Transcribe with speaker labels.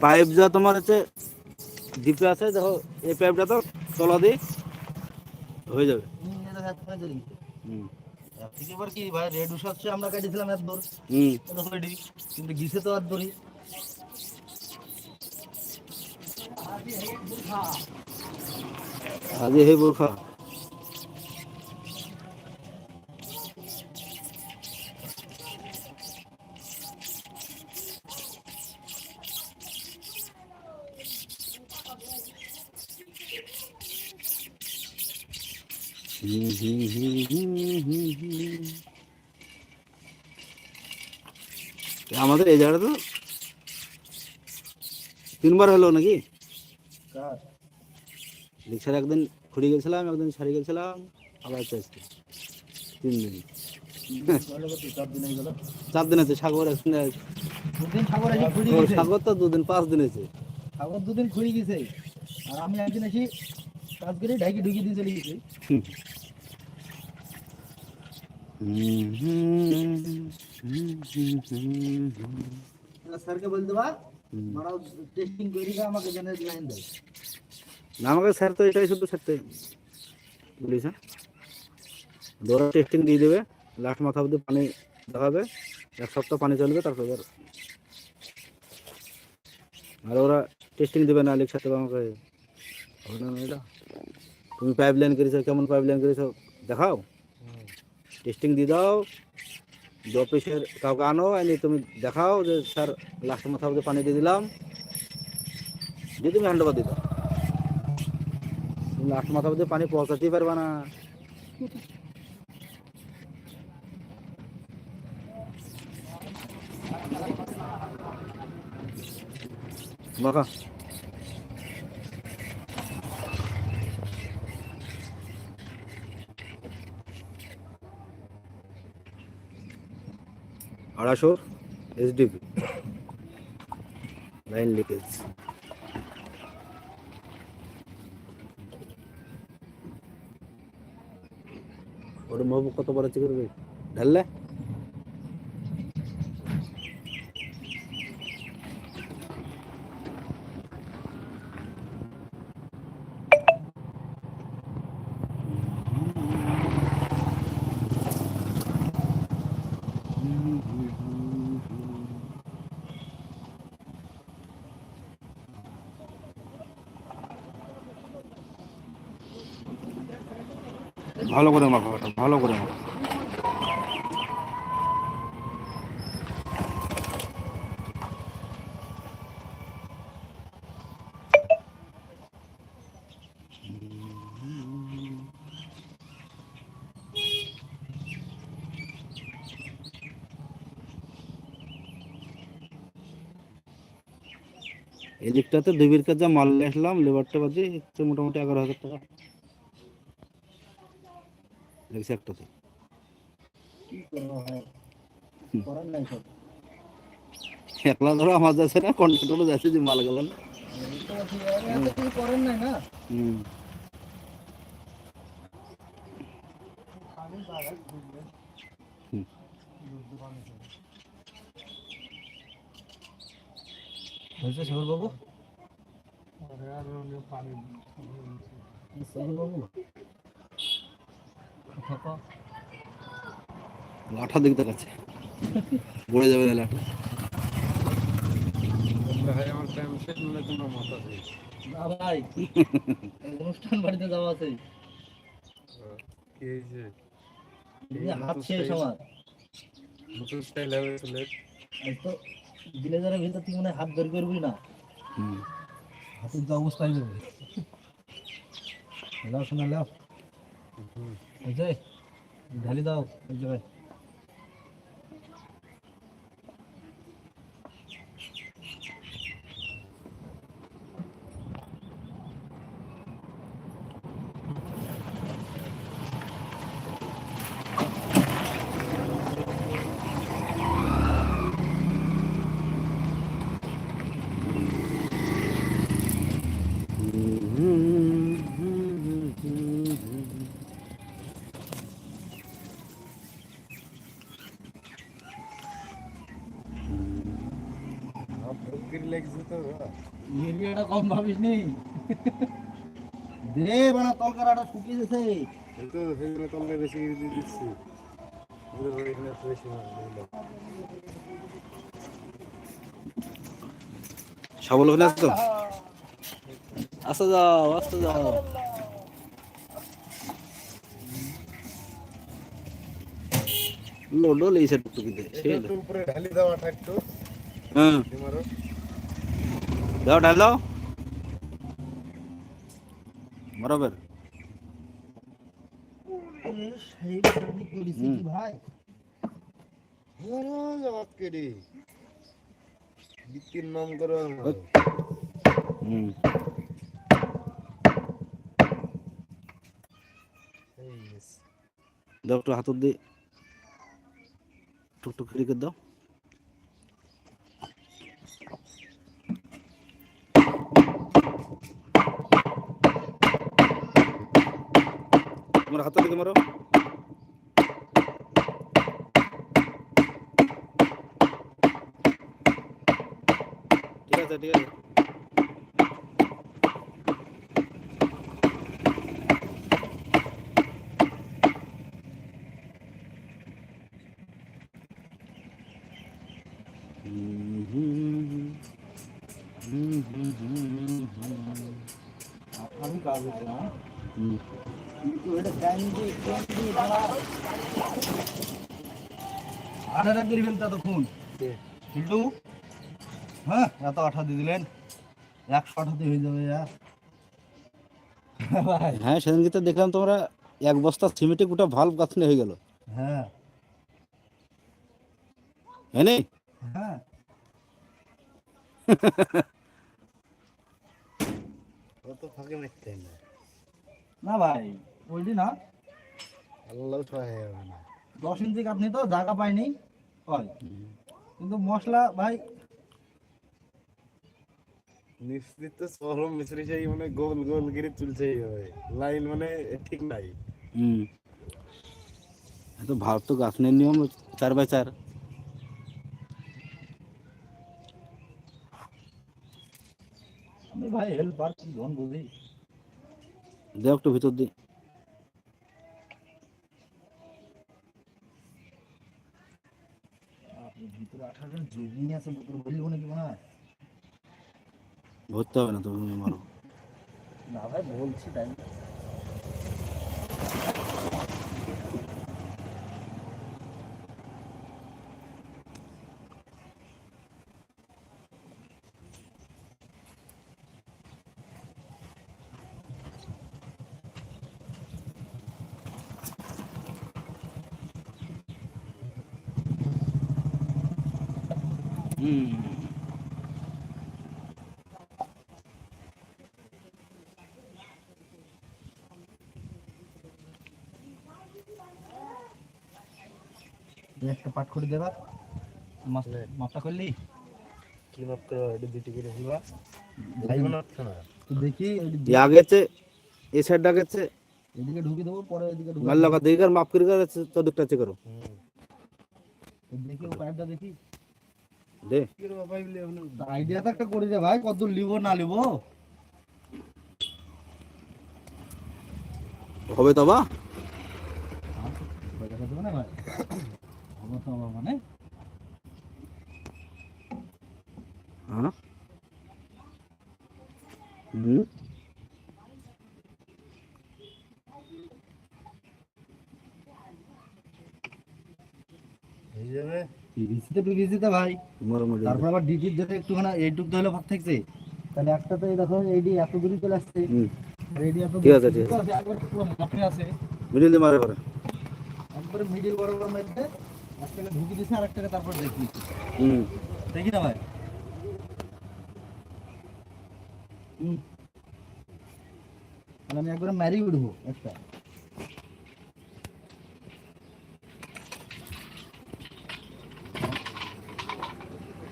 Speaker 1: Pipe যা তোমার হচ্ছে ডিপে আছে দেখো এই পাইপটা তো তলা দিয়ে হয়ে যাবে। হুম।
Speaker 2: এবার কি ভাই রেড উসাচ্ছে আমরা কাটিছিলাম এত দূর
Speaker 1: হুম
Speaker 2: কিন্তু গিসে তো আর দূরই।
Speaker 1: আজি হে বোরখা। আমাদের এই জায়গাটা তো তিনবার হলো নাকি? রিক্সার একদিন খুঁড়ে গেছিলাম একদিন সারি গেছিলাম আবার চেয়েছি তিন দিন।
Speaker 2: চার দিন
Speaker 1: চার দিন আছে সাগর একদিন আছে।
Speaker 2: সাগর
Speaker 1: তো দুদিন পাঁচ দিন আছে
Speaker 2: সাগর দুদিন খুঁড়ি গেছে। আর আমি একদিন এসে কাজ করে ঢাকি ঢুকিয়ে দিয়ে চলে গেছি। স্যারকে বলতে পার মারাও টেস্টিং করে আমাকে জেনে লাইন দেয়
Speaker 1: না আমাকে স্যার তো এটাই শুধু স্যার বলিস হ্যাঁ দৌড়া টেস্টিং দিয়ে দেবে লাস্ট মাথা অব্দি পানি দেখাবে এক সপ্তাহ পানি চলবে তারপর এবার আর ওরা টেস্টিং দেবে না লিখ সাথে আমাকে হবে না না এটা তুমি পাইপ লাইন করেছ কেমন পাইপ লাইন করেছ দেখাও টেস্টিং দিয়ে দাও। যে অফিসের কাউকে আনো, এনে তুমি দেখাও যে, স্যার লাস্ট মাথা পানি দিয়ে দিলাম। দিয়ে তুমি হ্যান্ড ওভার দিতে তুমি লাস্ট মাথা অব্দি পানি পৌঁছাতেই পারবা না। বাকা আড়াইশো এসডিপি। লাইন লিকেজ ওর মহবুব কত বড় চিকেন ঢাললে? ভালো করে মাখো ভালো করে মাখো। এই দিকটাতে দুবির কাজ মাল নিয়ে আসলাম লেবারটা বাজে মোটামুটি এগারো হাজার টাকা। দেখছি একটাতে একলা ধরো আমার যাচ্ছে না কন্ট্রাক্টরও যাচ্ছে যে মাল গেল না
Speaker 2: করেন নাই না
Speaker 1: হুম হুম।
Speaker 2: হয়েছে শহর বাবু শহর বাবু থাকা
Speaker 1: লাঠা দিক দেখাচ্ছে। পড়ে যাবে না লাঠা
Speaker 2: ভাই অনুষ্ঠান বাড়িতে যাওয়া আছে। হাত শেষ আমার। এই ভিতর তুই মনে হাত বের করবি না। হাতের যে অবস্থা যাবে লাও শোনা লাও 어제 ঢালি দাও ওই জায়গায়
Speaker 3: Mm-hmm. লাগছে তো।
Speaker 2: এরিয়াটা কম ভাবিস নি? দে বানা তলকারাটা শুকিয়ে গেছে।
Speaker 3: তো সেগুলো তলকে বেশি দিয়ে দিচ্ছি।
Speaker 1: সবল ওখানে আছে? তো আসতে যাও আসতে যাও। লোডো লেইছে টুকিতে
Speaker 3: এটা উপরে ঢালি দাও একটু।
Speaker 1: হ্যাঁ।
Speaker 2: ভাই
Speaker 3: জবাব কেড়ে বিক্রির নাম করো
Speaker 1: দাও একটু হাতত দিয়ে টুকটুক করে দাও। তোমার হাতের দিকে মারো। ঠিক আছে ঠিক আছে।
Speaker 2: আমি কাজ করছি না কিন্তু হ্যাঁ এত আঠা দিয়ে দিলেন। একশো আঠাতে হয়ে যাবে
Speaker 1: হ্যাঁ সেদিনকে তো দেখলাম তোমরা এক বস্তা সিমেন্টে গোটা ভাল্ব গাছনে হয়ে গেল।
Speaker 2: হ্যাঁ।
Speaker 1: হ্যাঁ নি?
Speaker 2: হ্যাঁ।
Speaker 3: ফাঁকে মারতে না।
Speaker 2: না ভাই বলছি না?
Speaker 3: আল্লাহ ঠয় না।
Speaker 2: দশ ইঞ্চি কাটনি তো জায়গা পাইনি। হয়। কিন্তু মশলা ভাই
Speaker 3: নিশ্চিত তো সরম মিশ্রি সেই মানে গোল গোল হবে লাইন মানে ঠিক নাই।
Speaker 1: হুম। তো তো নিয়ম চার বাই চার।
Speaker 2: আমি ভাই হেল্পার কি ধন বুঝি?
Speaker 1: দেও একটু ভিতর দিয়ে
Speaker 2: আপনি ভিতরে আঠারো জন যোগী ভিতরে বলিব নাকি হয়?
Speaker 1: ভরতে হবে না তুমি মারো।
Speaker 2: না ভাই বলছি তাই একটা পাট করে দেবা মাপটা করলি
Speaker 3: কি মাত্র এটা দুটি করে দিবা ভাই বানাচ্ছে না।
Speaker 2: দেখি
Speaker 1: আগেছে এ সাইড আগেছে
Speaker 2: এদিকে ঢুকে দেবো পরে এদিকে ঢুকে
Speaker 1: মাল লাগা দেখি আর মাপ করে করে তো দিকটা চেক করো।
Speaker 2: দেখি ও পাইপটা দেখি।
Speaker 1: দে।
Speaker 2: আইডিয়া তো একটা করে দে ভাই কত লিবো না লিবো।
Speaker 1: হবে তো বা?
Speaker 2: পয়সা দেবো না ভাই। হবে তো আমার মানে।
Speaker 1: হ্যাঁ। হুম
Speaker 3: হয়ে যাবে।
Speaker 2: পিভিসিতে পিভিসিতে ভাই।
Speaker 1: তোমার মধ্যে
Speaker 2: তারপর আবার ডিটির যেটা একটুখানি এইটুক ধরে ভাগ থাকছে তাহলে একটাতে দেখো এইডি এত দূরে চলে আসছে।
Speaker 1: হুম।
Speaker 2: আর এইডি এত
Speaker 1: ঠিক আছে, ঠিক আছে।
Speaker 2: আছে একবার পুরো মাপে আছে।
Speaker 1: মিডিল দিয়ে মারে পরে।
Speaker 2: একবারে মিডিল বরাবর মেরতে একটাকে ঢুকি দিছে আর একটাকে তারপর দেখি
Speaker 1: হুম।
Speaker 2: দেখি না ভাই। হুম। তাহলে আমি একবারে মারি উঠবো একটা।